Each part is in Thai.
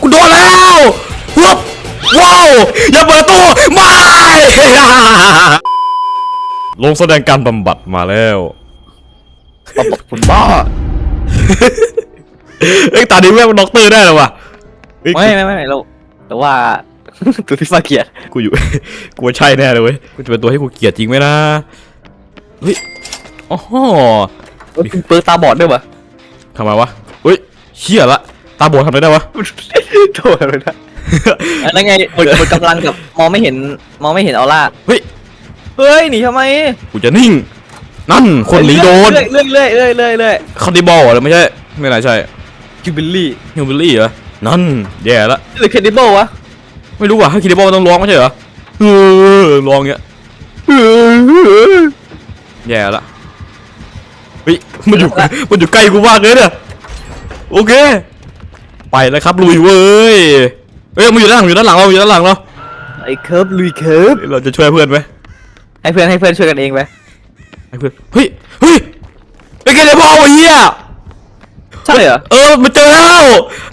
กูโดนแล้ววับว้าวอย่าเปิดตู้ไม่ลงแสดงการบำบัดมาแล้วคุณบ้าเอ้ยตาดีแม่งเป็นด็อกเตอร์ได้เลยวะเอ้ยไม่ไม่ไม่เราแต่ว่า ตัวที่ฟ้าเกียรติกูอยู่ กูว่าใช่แน่เลยเว้ยกูจะเป็นตัวให้กูเกลียดจริงไหมนะเฮ้ยอ๋อเปิดตาบอดด้วยวะทำไมวะเฮ้ยเชี่ยละ ตาบอดทำอะไรได้วะโทษเลยนะอันนั้นไงหมดหมดกำลังกับมองไม่เห็นมองไม่เห็นออร่าเฮ้ย เฮ้ยหนีทำไมกูจะนิ่ง นั่นคนหนีโดนเลื่อยเลื่อยเลื่อยเลื่อยเลื่อยเลื่อยคาร์ดิบอลเหรอไม่ใช่ ไม่น่าใช่คิวบิลลี่ฮิวบิลลี่เหรอ นั่นแย่ละหรือแคดิเบิลวะ ไม่รู้ว่ะถ้าคาร์ดิบอลมันต้องร้องไม่ใช่เหรอเออร้องเงี้ยแย่ละเฮ้ยมันอยู่มันอยู่ใกล้กูมากเลยเนี่ยโอเค ไปแล้วครับลุยเว้ยเฮ้ยมันอยู่ด้านหลังอยู่ด้านหลังเราอยู่ด้านหลังเราไอ้เคิร์ฟลุยเคิร์ฟเราจะช่วยเพื่อนไหมให้เพื่อนให้เพื่อนช่วยกันเองไปให้เพื่อนเฮ้ยเฮ้ยไอ้คาร์ดิบอลไอ้เหี้ยใช่เหรอเออมาเจอแล้ว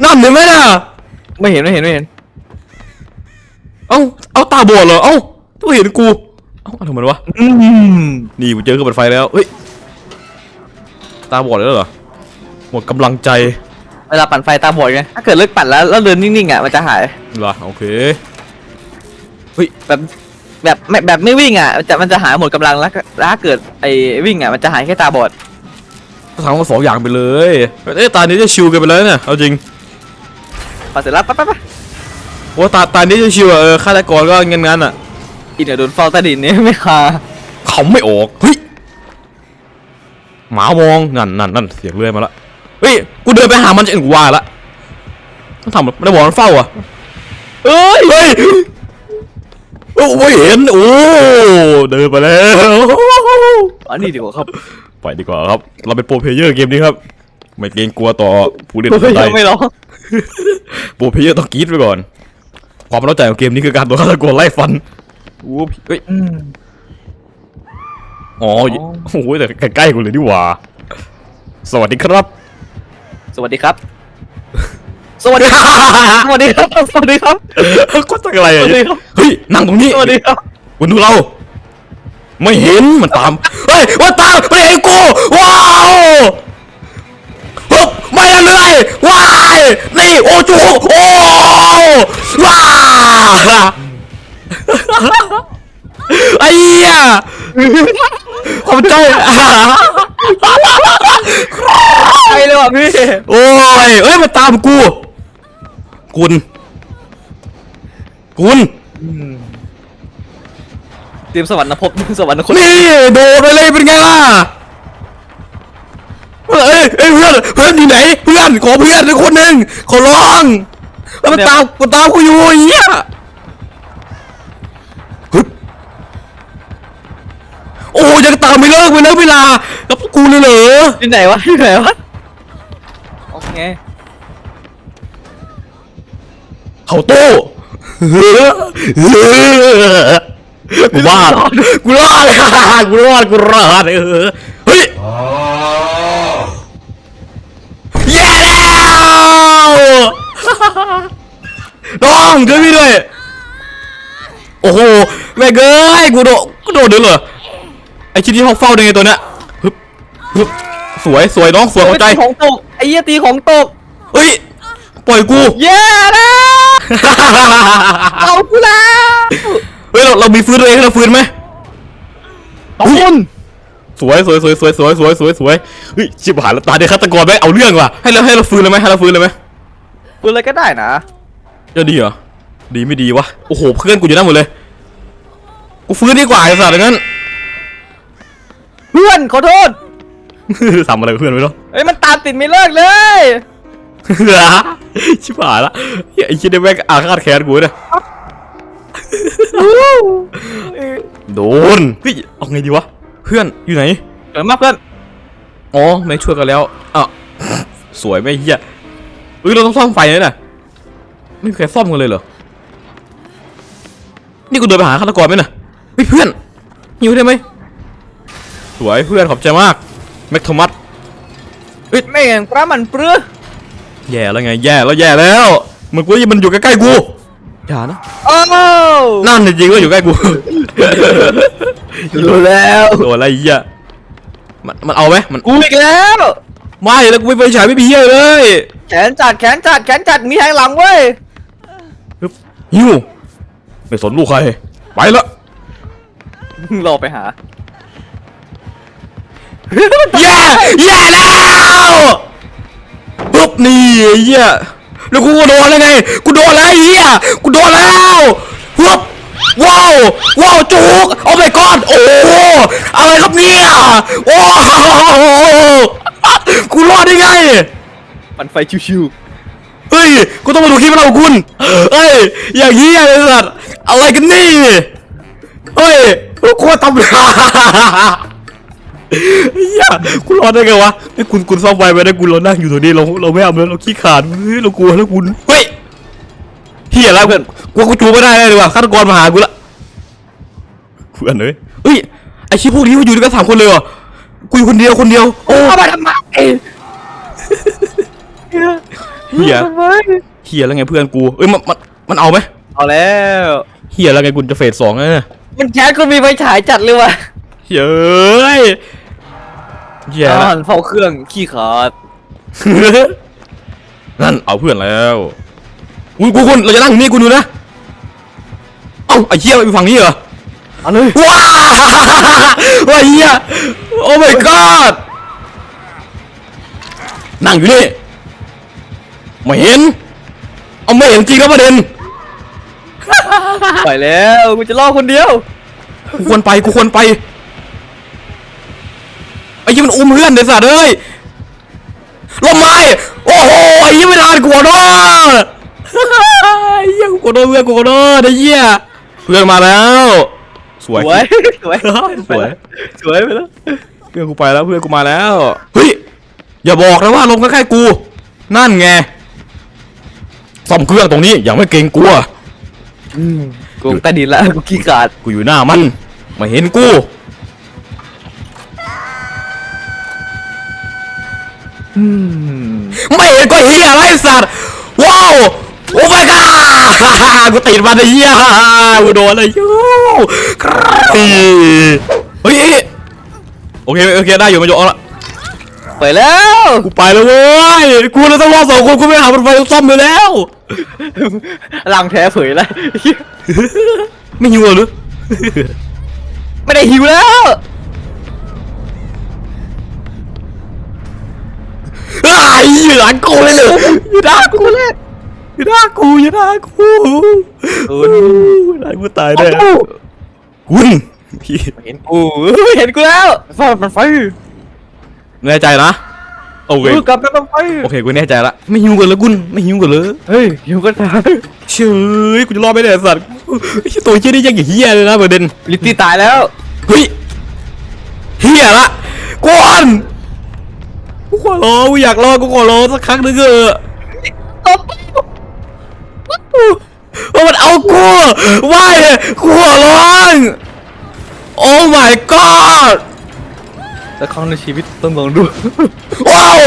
นั่นเห็นไหมน่ะไม่เห็นไม่เห็นไม่เห็นเอ้าเอาตาบอดเหรอเอ้าต้องเห็นกูเอ้าทำไมวะอืมนี่กูเจอเครื่องปั่นไฟแล้วเฮ้ยตาบอดแล้วเหรอหมดกำลังใจ เวลาปั่นไฟตาบอดไงถ้าเกิดเลิกปั่นแล้วแล้วเดินนิ่งๆอะมันจะหายเหรอโอเคแบบแบบไม่แบบไม่วิ่งอะมันจะมันจะหายหมดกำลังแล้วก็แล้วถ้าเกิดไอ้วิ่งอะมันจะหายแค่ตาบอดก็ทำกันสองอย่างไปเลยเอ้ยตานี้จะชิวกันไปแล้วเนี่ยเอาจริงพอเสร็จแล้วปั๊บปั๊บปั๊บว่าตาตานี้จะชิวอะเออฆาตกรก็งั้นงั้นๆอะอีเนี่ยโดนเฝ้าใต้ดินนี่ไม่คาเขาไม่ออกเฮ้ยหมามองนั่นนั่นนั่นเสียงเลื่อยมาละ เฮ้ย กูเดินไปหามันจะเอ็นกูว่าละต้องทำไม่ได้บอกมันเฝ้าอะเอ้ย เฮ้ย โอ้ไม่เห็น โอ้ เดินไปแล้ว อันนี้ดีกว่าครับไปดีกว่าครับ เราเป็นโปรเพลเยอร์เกมนี้ครับ ไม่เกรงกลัวต่อผู้เล่นเฮ้คยนใดยังไม่ร้องโปรเพลเยอร์ต้องกรีดไปก่อน ความประทับใจของเกมนี้คือการโดนฆาตกรไล่ฟันโอ้เฮ้ยอืมอ๋ออ๋อโอ้โหแต่ใกล้ๆกูเลยดีหว่า สวัสดีครับ สวัสดีครับ สวัสดีครับ สวัสดีครับ สวัสดีครับ ก็ตั้งอะไรอะสวัสดีครับ เฮ้ยนั่งตรงนี้สวัสดีครับคุณดูเรา ไม่เห็นมันตาม เฮ้ยมันตามมันเห็นกูว้าวฮึบไม่ละเลยว้ายนี่โอจูโอ้ว้าไอ้เหี้ยขอบใจไปเลยว่ะ พี่โอ้ยเอ้ยมันตามกู กุนกุนเตรียมสวรรค์ภพสวรรค์คนนี่โดดไปเลยเป็นไงล่ะเอ้ยเอ้ยเพื่อนเพื่อนอยู่ไหน เพื่อนขอเพื่อนสักคนหนึ่งขอร้องแล้วมันตามมันตามกูอยู่ไอ้เหี้ยฮึบโอ้ยังตามไม่เลิกไม่เลิกเวลาแล้วกูเลยเหรอที่ไหนวะที่ไหนวะ โอเคเขาโต้กูว่ากูรอดกูรอดกูรอดเออเฮ้ยเย้แล้วน้องช่วยพี่ด้วยโอ้โหแม่งเอ้ยกูโดดกูโดดเลยเหรอไอชิ้นที่ห้องเฝ้าได้ไงตัวเนี้ยฮึบฮึบสวยสวยน้องสวยหัวใจตีของตก ไอ้เหี้ยตีของตก เฮ้ย ปล่อยกู เย้นะเอากูแล้วเฮ้ยเราเรามีฟื้นตัวเองให้เราฟื้นไหมขอบคุณสวยสวยสวยสวยสวยสวยสวยสวยเฮ้ยชิบหายแล้วตาเด็กฆาตกรไหมเอาเรื่องว่ะให้เราให้เราฟื้นเลยไหมให้เราฟื้นเลยไหมคุณอะไรก็ได้นะ จะดีเหรอดีไม่ดีวะโอ้โหเพื่อนกูอยู่นั่นหมดเลยกูฟื้นดีกว่าไอ้สัตว์อย่างนั้น เพื่อนขอโทษ ทำอะไรกับเพื่อนไม่รู้เอ้ยมันตามติดไม่เลิกเลยชิบหายละเฮ้ยไอ้ชิดได้แม่งอาฆาตแค้นกูเนี่ยโดนเฮ้ยเอาไงดีวะเพื่อนอยู่ไหนเกิดมากเพื่อนอ๋อไม่ช่วยกันแล้วอะสวยไหมเฮียเฮ้ยเราต้องซ่อมไฟเลยนะไม่มีใครซ่อมกันเลยเหรอนี่กูเดินไปหาฆาตกรไหมน่ะเฮ้ยเพื่อนหิวได้ไหมสวยเพื่อนขอบใจมาก แม็กโทมัสไม่เห็นพระมันปลื้อแย่แล้วไงแย่แล้วแย่แล้วมันกูมันอยู่ใกล้ๆกูอย่านะโอ้นั่นจริงๆว่าอยู่ใกล้กูรู้แล้วโดนอะไรเหี้ยมันมันเอาไหมมันกูอีกแล้วไม่แล้วกูไม่ไปฉายไม่มีเหี้ยเลยแขนจัดแขนจัดแขนจัดมีแทงหลังเว้ยฮึบหิวไม่สนลูกใครไปละรอไปหา แย่แย่แล้วปุ๊บนี่ไอ้เหี้ยแล้วกูก็โดนแล้วไงกูโดนแล้วไอ้เหี้ยกูโดนแล้วปุ๊บว้าวว้าวจุกโอ้ my god โอ้อะไรครับเนี่ยโอ้กูรอดได้ไงปั่นไฟชิวเฮ้ยกูต้องมาดูคลิปเราคุณเฮ้ยอย่างนี้ยเลยสัตว์อะไรกันนี่เฮ้ยโคตรตำรา เฮียคุณรอดได้ไงวะไอ้ยคุณคุณซ่อมไวไปได้คุณเรานั่งอยู่ตรงนี้เราเราไม่เอาแล้วเราขี้ขาดเฮ้ยเรากลัวแล้วคุณเฮ้ยเฮียแล้วเพื่อนกลัวกูจูไม่ได้เลยว่ะฆาตกรมาหากูละเพื่อนเอ้ยเฮ้ยไอชิพวกนี้มันอยู่ด้วยกันสามคนเลยเหรอกูอยู่คนเดียวคนเดียวๆโอ้เอามาทำไมเฮียทำไมเฮียแล้วไงเพื่อนกูเอ้ยมันมันมันเอาไหมเอาแล้วเฮียแล้วไงคุณจะเฟสสองแล้วเนี่ยมันแขนก็มีไฟฉายจัดเลยว่ะ เฮ้ยเฮียอ่าละนเฝ้าเครื่องขี้ขาดนั่นเอาเพื่อนแล้วอุ้ยกูคุณเราจะนั่งอยู่นี่กูดูนะ เอ้าไอ้เฮียไปฝั่งนี้เหรอ เอาเลยว้าว้าเฮียโอ้ my god นั่งอยู่นี่ไม่เห็น เอาไม่เห็นจริงแล้วประเด็น ไปแล้วกูจะล่อคนเดียวกูควรไปกูควรไปไอ้ยี่มันอุ้มเพื่อนเด็สัตว์เอ้ยลมไม้โอ้โหไอ้ยี่ไม่ทันกูขอโทษไอ้ยี่กูขอโทษเพื่อนกูขอโทษไอ้เหี้ยเพื่อนมาแล้วสวยสวย สวย สวย สวยไปแล้ว เพื่อนกูไปแล้วเพื่อนกูมาแล้ว เฮ้ย อย่าบอกนะว่าลงใกล้ๆกู นั่นไงซ่อมเครื่องตรงนี้อย่าไม่เกรงกลัวกูใต้ดินละกูขี้ขาด กูอยู่หน้ามัน มาเห็นกู ไม่เห็นก็เฮียอะไรสัตว์ว้าวโอ้ my god กูติดมันไอ้เฮียกูโดนเลยยูเฮ้ยเฮ้ยโอเคโอเคได้อยู่มาโยกละไปแล้วกูไปแล้วเว้ยกูเลยต้องรอสองคนกูไม่หามันไฟซ่อมไปแล้วลังแท้เผยแล้วไม่หิวเหรอหรือไม่ได้หิวแล้ว อ้เหลือกูเลยเลยอยู่หน้ากูเลยอยู่หน้ากูอยู่หน้ากูโอ้ไอ้กูตายแน่คุณพี่เห็นกูเห็นกูแล้วฟาดมันไฟแน่ใจนะโอเคกูกลับไปมันไฟโอเคกูแน่ใจละไม่หิวกันเลยกุนไม่หิวกันเลยเฮ้ยหิวก็ตายเชยกูจะรอดไม่ได้สัตว์ไอ้ตัวเชี่ยนี่ยังอย่างเฮียเลยนะประเด็นลิตตี้ตายแล้วเฮ้ยเฮียละกวน กูขอร้องกูอยากรอดกูขอร้องสักครั้งหนึงเถอะตบว่ามันเอากูว่ายกูขอร้องโอ้ my god สักครั้งในชีวิตต้องลองดูว้าว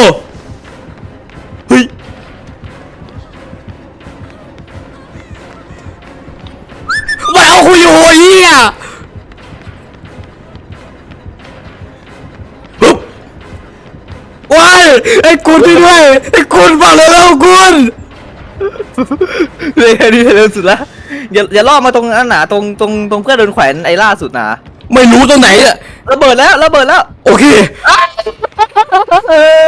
ไอ้กุนพี่ด้วยไอ้กุนมาเลยแล้วกุนเลยนี่เร็วสุดละอย่าอย่าล่อมาตรงนั้นหนาตรงตรงตรงเพื่อนโดนแขวนไอ้ล่าสุดหนาไม่รู้ตรงไหนอะระเบิดแล้วระเบิดแล้วโอเคเออ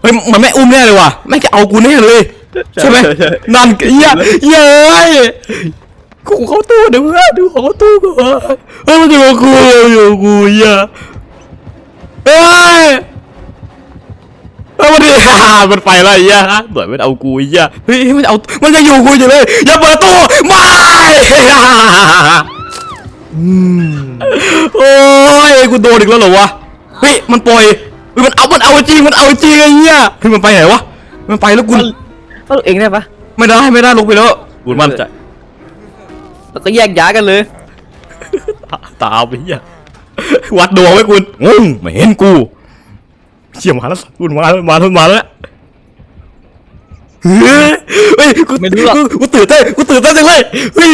เฮ้ยมันไม่อุ้มแน่เลยว่ะไม่งจะเอากูแน่เลยใช่ไหมนั่นเหี้ยเย้ยกูเข้าตู้เดี๋ยวเพื่อนดูของเข้าตู้ก่อนเฮ้ยมันอยู่กับกูอยู่กับกูเหี้ย เฮ้ยเฮ้ยมันดิมันไปแล้วไอ้เหี้ยเหมือนมันเอากูไอ้เหี้ยเฮ้ยมันเอา มันจะอยู่กูอยู่เลยอย่าเปิดตู้ไม่โอ้ยกูโดนอีกแล้วเหรอวะเฮ้ยมันปล่อยเฮ้ยมันเอา มันเอาจริง มันเอาจริงไอ้เหี้ยเฮ้ยมันไปไหนวะ มันไปแล้วกูเอาเองได้ปะไม่ได้ไม่ได้ลงไปแล้วบุญมั่นใจแล้วก็แยกย้ายกันเลย ตาไปเหี้ย วัดดวงไว้คุณงงไม่เห็นกูเชี่ยมาแล้วบุญมาแล้วมาแล้วมาแล้วเฮ้ยเฮ้ยกูไม่รู้หรอกกูกูตื่นเต้นกูตื่นเต้นจังเลยเฮ้ย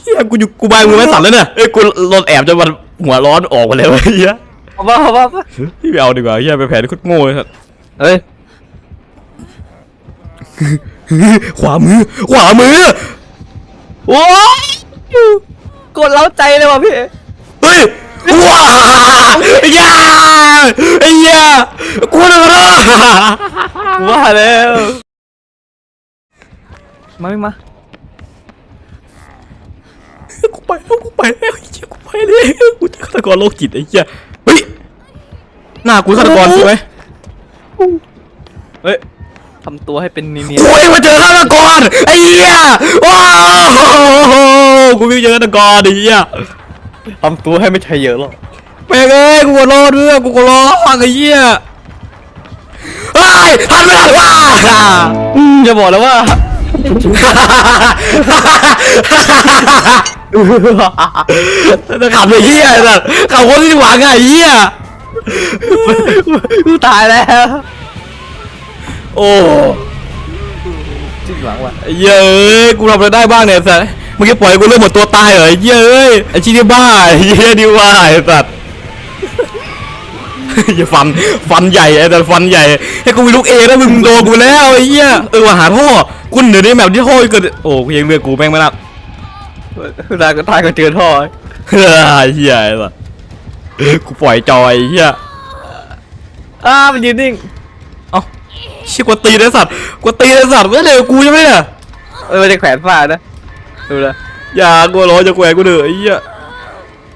เฮียกูอยู่กูบายมือไม่สั่นแล้วเนี่ยเอ้ยกูรนแอบจนมันหัวร้อนออกมาเลยเว้ยเฮียเอาว่าเอาว่าเอาว่าพี่ไปเอาดีกว่าเฮียไปแผนโคตรโง่เลยครับเฮ้ยขวามือ ขวามือ โอ้ยกดเล้าใจเลยว่ะพี่ เฮ้ยว้าอ ย่าไอ้เหี้ยกูนึกว่าว่าแล้วมาไม่มากูไปแล้วกูไปแล้วไอ้เหี้ยกูไปแล้วกูเจอฆาตกรโรคจิตไอ้เหี้ยเฮ้ยหน้ากูฆาตกรใช่ไหมเฮ้ยทำตัวให้เป็นเนียนกูเองมาเจอฆาตกรไอ้เหี้ยว้าวกูไม่เจอฆาตกรไอ้เหี้ยๆทำตัวให้ไม่ใช่เยอะหรอกแม่งเอ้ยกูกดรอดด้วยกูกดรอดไอ้เหี้ยเฮ้ยทันไม่ทันว้าอืมจะบอกแล้วว่า จะขับเลยเหี้ยสัตว์ขับคนที่หวังไงเหี้ยกูตายแล้ว โอ้จิ้งหลังว่ะไอ้เย้ยกูทำอะไรได้บ้างเนี่ยสัตว์เมื่อกี้ปล่อยกูเริ่มหมดตัวตายเหรอไอ้เย้ยไอ้ชี้นี่บ้าไอ้เหี้ยดีว่าไอ้สัตว์ อย่าฟันฟันใหญ่ไอ้แต่ฟันใหญ่ ให้กูมีลูกเอแล้วมึงโดนกูแล้วไอ้เหี้ยเออว่าหาท่อคุณเดี๋ยวนี้แบบที่ท่อเกิดโอ้ยังเลือกกูแม่งไม่นับตายก็ตายก็เจอท่อเฮ้ยเหี้ยไอ้สัตว์กูปล่อยจอยไอ้เหี้ยอ้ามันยืนนิ่งเอ้าเชี่ยกวนตีนไอ้สัตว์กวนตีนไอ้สัตว์ไม่เลยกูใช่ไหมเนี่ยเออมันจะแขวนฟ้านะดูนะอย่ากลัวร้อนจะแกวกกูเด้อไอ้เหี้ย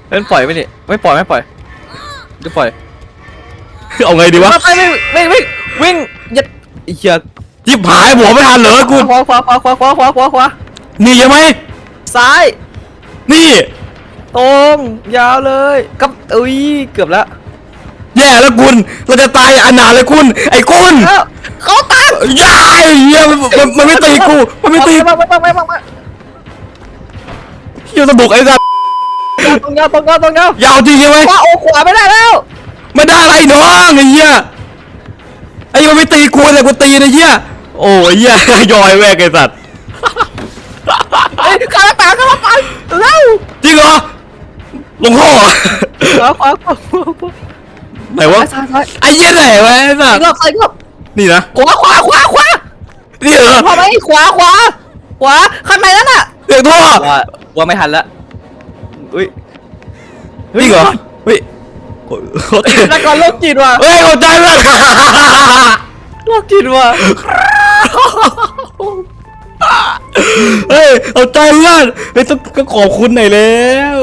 เล่นปล่อยไหมนี่ไม่ปล่อยไม่ปล่อยจะปล่อย เอาไงดีวะไปวิ่งวิ่งวิ่งวิ่งยัดไอ้เหี้ยยิบหายหัวไม่ทันเหรอกูขวาขวาขวาขวาขวาขวาขวาขวานี่ใช่ไหมซ้ายนี่ตรงยาวเลยกับอุ้ยเกือบแล้วแย่แล้วคุณเราจะตายอนาถเลยคุณ ไอ้คุณเอ้าเขาตามย่าไอ้เหี้ยมันมันมันไม่ตีกูมันไม่ตีมามามามามามาเหี้ยสนุกไอ้สัตว์ตรงยาวตรงยาวตรงยาวยาวจริงใช่ไหมขวาโอ้ขวาไม่ได้แล้ว ไม่ได้อะไรน้องไอ้เหี้ยไอ้มันไม่ตีกูเลยกูตีไอ้เหี้ยโอ้ยเหี้ยยอยแวกไอ้สัตว์เฮ้ยข้าราตาข้าราตาเร็วจริงเหรอลงท่อเหรอขวาขวาขวาขวาไหนวะซ้ายซ้ายไอ้เหี้ยไหนวะไอ้สัตว์รอบซ้ายรอบนี่นะขวาขวาขวาขวานี่เหรอพอไหมขวาขวาขวาข้างในนั่นน่ะเสียงท่อว่าว่าไม่ทันละอุ้ยจริงเหรอเฮ้ย โอ้ยโอเคนักกรโรคจิตว่ะเฮ้ยเข้าใจแล้วโรคจิตว่ะเฮ้ยเอาใจเพื่อนเฮ้ยต้องต้องขอบคุณหน่อยแล้ว